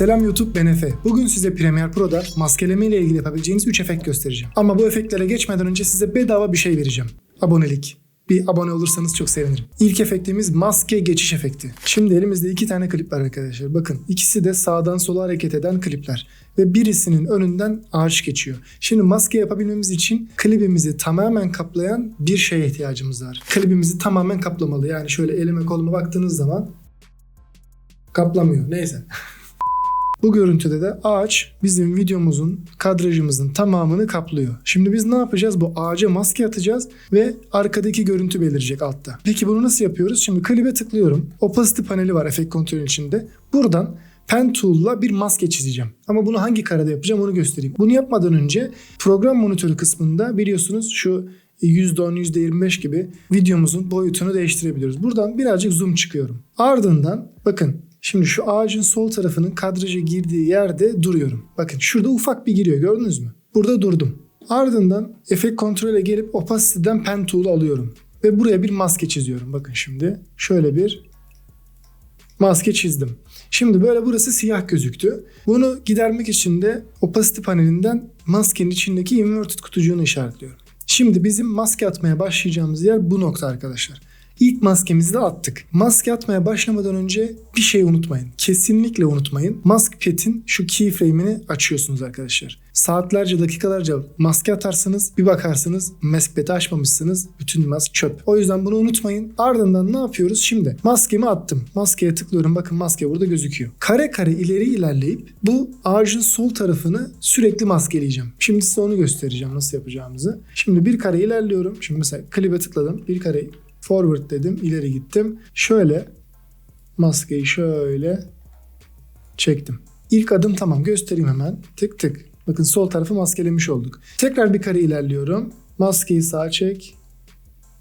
Selam YouTube ben Efe. Bugün size Premiere Pro'da maskeleme ile ilgili yapabileceğiniz 3 efekt göstereceğim. Ama bu efektlere geçmeden önce size bedava bir şey vereceğim. Abonelik. Bir abone olursanız çok sevinirim. İlk efektimiz maske geçiş efekti. Şimdi elimizde iki tane klip var arkadaşlar. Bakın ikisi de sağdan sola hareket eden klipler. Ve birisinin önünden ağaç geçiyor. Şimdi maske yapabilmemiz için klibimizi tamamen kaplayan bir şeye ihtiyacımız var. Klibimizi tamamen kaplamalı. Yani şöyle elime koluma baktığınız zaman kaplamıyor. Neyse. Bu görüntüde de ağaç bizim videomuzun, kadrajımızın tamamını kaplıyor. Şimdi biz ne yapacağız? Bu ağaca maske atacağız ve arkadaki görüntü belirecek altta. Peki bunu nasıl yapıyoruz? Şimdi klibe tıklıyorum. Opacity paneli var efekt kontrolü içinde. Buradan Pen Tool'la bir maske çizeceğim. Ama bunu hangi karede yapacağım onu göstereyim. Bunu yapmadan önce program monitörü kısmında biliyorsunuz şu %10, %25 gibi videomuzun boyutunu değiştirebiliyoruz. Buradan birazcık zoom çıkıyorum. Ardından bakın Şimdi şu ağacın sol tarafının kadraja girdiği yerde duruyorum. Bakın şurada ufak bir giriyor gördünüz mü? Burada durdum. Ardından efekt kontrole gelip opacity'den pen tool alıyorum. Ve buraya bir maske çiziyorum. Bakın şimdi şöyle bir maske çizdim. Şimdi böyle burası siyah gözüktü. Bunu gidermek için de opacity panelinden maskenin içindeki inverted kutucuğunu işaretliyorum. Şimdi bizim maske atmaya başlayacağımız yer bu nokta arkadaşlar. İlk maskemizi de attık. Maske atmaya başlamadan önce bir şey unutmayın. Kesinlikle unutmayın. Mask pet'in şu keyframe'ini açıyorsunuz arkadaşlar. Saatlerce, dakikalarca maske atarsanız bir bakarsınız mask pet'i açmamışsınız. Bütün mask çöp. O yüzden bunu unutmayın. Ardından ne yapıyoruz? Şimdi maskemi attım. Maskeye tıklıyorum. Bakın maske burada gözüküyor. Kare kare ileri ilerleyip bu ağacın sol tarafını sürekli maskeleyeceğim. Şimdi size onu göstereceğim nasıl yapacağımızı. Şimdi bir kare ilerliyorum. Şimdi mesela klibe tıkladım. Bir kare forward dedim ileri gittim. Şöyle maskeyi şöyle çektim. İlk adım tamam göstereyim hemen. Tık tık. Bakın sol tarafı maskelemiş olduk. Tekrar bir kare ilerliyorum. Maskeyi sağa çek.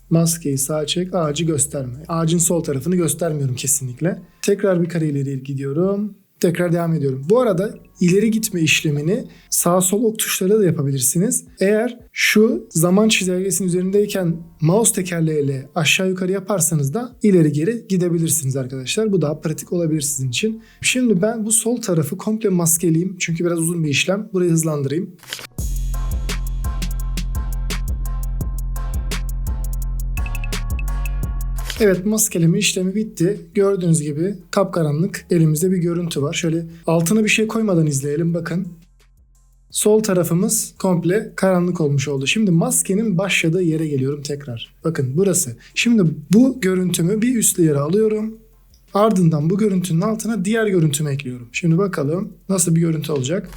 Maskeyi sağa çek. Ağacı gösterme. Ağacın sol tarafını göstermiyorum kesinlikle. Tekrar bir kare ileri gidiyorum. Tekrar devam ediyorum. Bu arada ileri gitme işlemini sağ sol ok tuşlarıyla da yapabilirsiniz. Eğer şu zaman çizelgesinin üzerindeyken mouse tekerleğiyle aşağı yukarı yaparsanız da ileri geri gidebilirsiniz arkadaşlar. Bu daha pratik olabilir sizin için. Şimdi ben bu sol tarafı komple maskeleyeyim. Çünkü biraz uzun bir işlem. Burayı hızlandırayım. Evet maskeleme işlemi bitti. Gördüğünüz gibi kapkaranlık elimizde bir görüntü var. Şöyle altına bir şey koymadan izleyelim bakın. Sol tarafımız komple karanlık olmuş oldu. Şimdi maskenin başladığı yere geliyorum tekrar. Bakın burası. Şimdi bu görüntümü bir üst yere alıyorum. Ardından bu görüntünün altına diğer görüntümü ekliyorum. Şimdi bakalım nasıl bir görüntü olacak.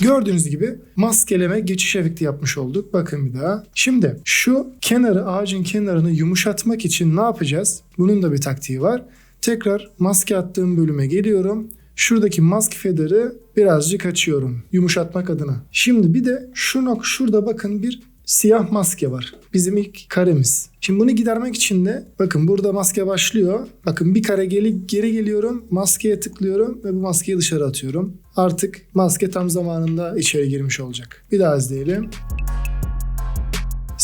Gördüğünüz gibi maskeleme geçiş efekti yapmış olduk. Bakın bir daha. Şimdi şu kenarı ağacın kenarını yumuşatmak için ne yapacağız? Bunun da bir taktiği var. Tekrar maske attığım bölüme geliyorum. Şuradaki mask feather'ı birazcık açıyorum yumuşatmak adına. Şimdi bir de şu nok şurada bakın bir siyah maske var. Bizim ilk karemiz. Şimdi bunu gidermek için de bakın burada maske başlıyor. Bakın bir kare geri, geri geliyorum. Maskeye tıklıyorum ve bu maskeyi dışarı atıyorum. Artık maske tam zamanında içeri girmiş olacak. Bir daha izleyelim.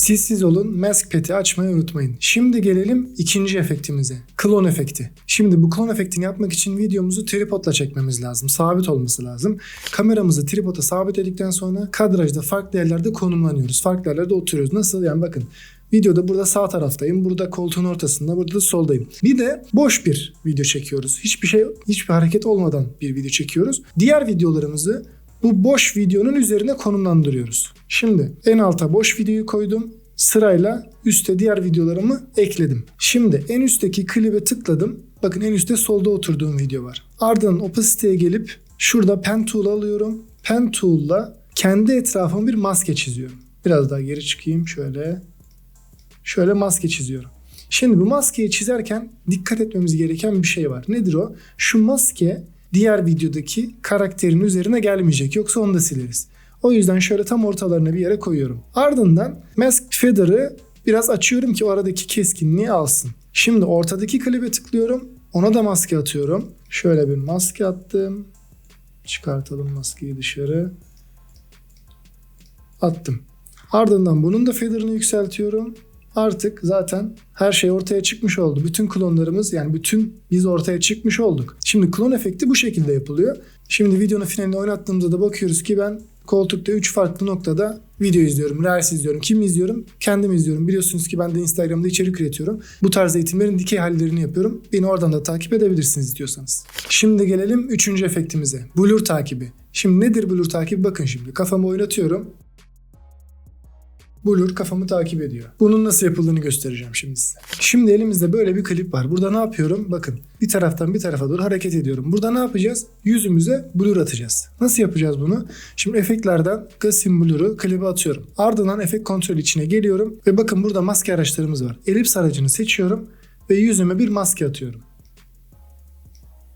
Siz siz olun mask pet'i açmayı unutmayın. Şimdi gelelim ikinci efektimize. Klon efekti. Şimdi bu klon efektini yapmak için videomuzu tripodla çekmemiz lazım. Sabit olması lazım. Kameramızı tripoda sabitledikten sonra kadrajda farklı yerlerde konumlanıyoruz. Farklı yerlerde oturuyoruz. Nasıl? Yani bakın Videoda burada sağ taraftayım. Burada koltuğun ortasında. Burada da soldayım. Bir de boş bir video çekiyoruz. Hiçbir şey, hiçbir hareket olmadan bir video çekiyoruz. Diğer videolarımızı bu boş videonun üzerine konumlandırıyoruz. Şimdi en alta boş videoyu koydum. Sırayla üste diğer videolarımı ekledim. Şimdi en üstteki klibe tıkladım. Bakın en üstte solda oturduğum video var. Ardından opacity'ye gelip şurada pen tool alıyorum. Pen tool'la kendi etrafıma bir maske çiziyorum. Biraz daha geri çıkayım şöyle. Şöyle maske çiziyorum. Şimdi bu maskeyi çizerken dikkat etmemiz gereken bir şey var. Nedir o? Şu maske diğer videodaki karakterin üzerine gelmeyecek. Yoksa onu da sileriz. O yüzden şöyle tam ortalarına bir yere koyuyorum. Ardından mask feather'ı biraz açıyorum ki o aradaki keskinliği alsın. Şimdi ortadaki klibe tıklıyorum. Ona da maske atıyorum. Şöyle bir maske attım. Çıkartalım maskeyi dışarı. Attım. Ardından bunun da feather'ını yükseltiyorum. Artık zaten her şey ortaya çıkmış oldu. Bütün klonlarımız yani bütün biz ortaya çıkmış olduk. Şimdi klon efekti bu şekilde yapılıyor. Şimdi videonun finalini oynattığımızda da bakıyoruz ki ben koltukta 3 farklı noktada video izliyorum. Reels izliyorum. Kim izliyorum? Kendim izliyorum. Biliyorsunuz ki ben de Instagram'da içerik üretiyorum. Bu tarz eğitimlerin dikey hallerini yapıyorum. Beni oradan da takip edebilirsiniz istiyorsanız. Şimdi gelelim 3. efektimize. Blur takibi. Şimdi nedir blur takibi? Bakın şimdi kafamı oynatıyorum. Blur kafamı takip ediyor. Bunun nasıl yapıldığını göstereceğim şimdi size. Şimdi elimizde böyle bir klip var. Burada ne yapıyorum? Bakın bir taraftan bir tarafa doğru hareket ediyorum. Burada ne yapacağız? Yüzümüze blur atacağız. Nasıl yapacağız bunu? Şimdi efektlerden Gasim Blur'u klibe atıyorum. Ardından efekt kontrol içine geliyorum. Ve bakın burada maske araçlarımız var. Elips aracını seçiyorum ve yüzüme bir maske atıyorum.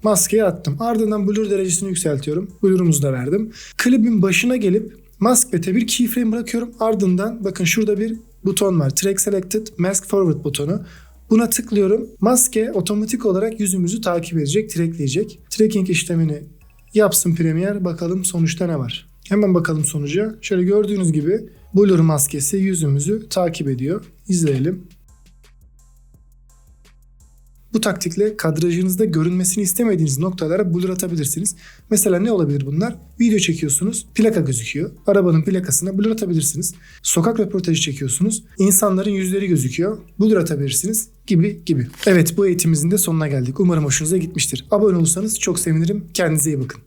Maskeyi attım. Ardından blur derecesini yükseltiyorum. Blur'umuzu da verdim. Klibin başına gelip Mask Bet'e bir keyframe bırakıyorum. Ardından bakın şurada bir buton var. Track Selected Mask Forward butonu. Buna tıklıyorum. Maske otomatik olarak yüzümüzü takip edecek, trackleyecek. Tracking işlemini yapsın Premiere. Bakalım sonuçta ne var. Hemen bakalım sonuca. Şöyle gördüğünüz gibi Blur maskesi yüzümüzü takip ediyor. İzleyelim. Bu taktikle kadrajınızda görünmesini istemediğiniz noktalara blur atabilirsiniz. Mesela ne olabilir bunlar? Video çekiyorsunuz, plaka gözüküyor. Arabanın plakasına blur atabilirsiniz. Sokak röportajı çekiyorsunuz, insanların yüzleri gözüküyor. Blur atabilirsiniz gibi gibi. Evet bu eğitimimizin de sonuna geldik. Umarım hoşunuza gitmiştir. Abone olursanız çok sevinirim. Kendinize iyi bakın.